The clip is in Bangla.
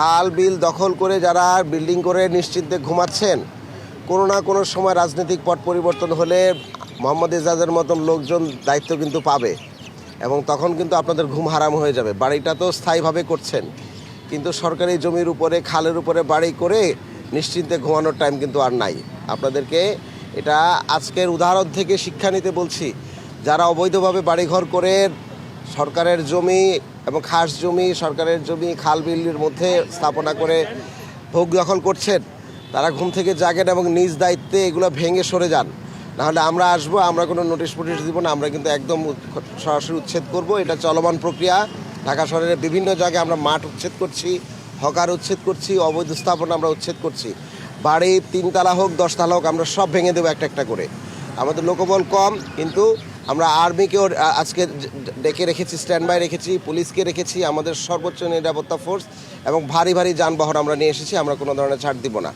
খাল বিল দখল করে যারা বিল্ডিং করে নিশ্চিন্তে ঘুমাচ্ছেন, কোনো না কোনো সময় রাজনৈতিক পট পরিবর্তন হলে মোহাম্মদ এজাজের মতন লোকজন দায়িত্ব কিন্তু পাবে এবং তখন কিন্তু আপনাদের ঘুম হারাম হয়ে যাবে। বাড়িটা তো স্থায়ীভাবে করছেন, কিন্তু সরকারি জমির উপরে, খালের উপরে বাড়ি করে নিশ্চিন্তে ঘুমানোর টাইম কিন্তু আর নাই। আপনাদেরকে এটা আজকের উদাহরণ থেকে শিক্ষা নিতে বলছি, যারা অবৈধভাবে বাড়িঘর করে সরকারের জমি এবং খাস জমি, সরকারের জমি, খাল বিলের মধ্যে স্থাপনা করে ভোগ দখল করছেন। তারা ঘুম থেকে জাগেন এবং নিজ দায়িত্বে এগুলো ভেঙে সরে যান। নাহলে আমরা আসব, আমরা কোনো নোটিশ ফোটিশ দিব না, আমরা কিন্তু একদম সরাসরি উচ্ছেদ করব। এটা চলমান প্রক্রিয়া। ঢাকা শহরের বিভিন্ন জায়গায় আমরা মাঠ উচ্ছেদ করছি, হকার উচ্ছেদ করছি, অবৈধ স্থাপনা আমরা উচ্ছেদ করছি। বাড়ি তিনতলা হোক, দশতলা হোক, আমরা সব ভেঙে দেবো একটা একটা করে। আমাদের লোকবল কম, কিন্তু আমরা আর্মিকেও আজকে ডেকে রেখেছি স্ট্যান্ড বাই রেখেছি, পুলিশকে রেখেছি, আমাদের সর্বোচ্চ নিরাপত্তা ফোর্স এবং ভারী ভারী যানবাহন আমরা নিয়ে এসেছি, আমরা কোনো ধরনের ছাড় দিব না।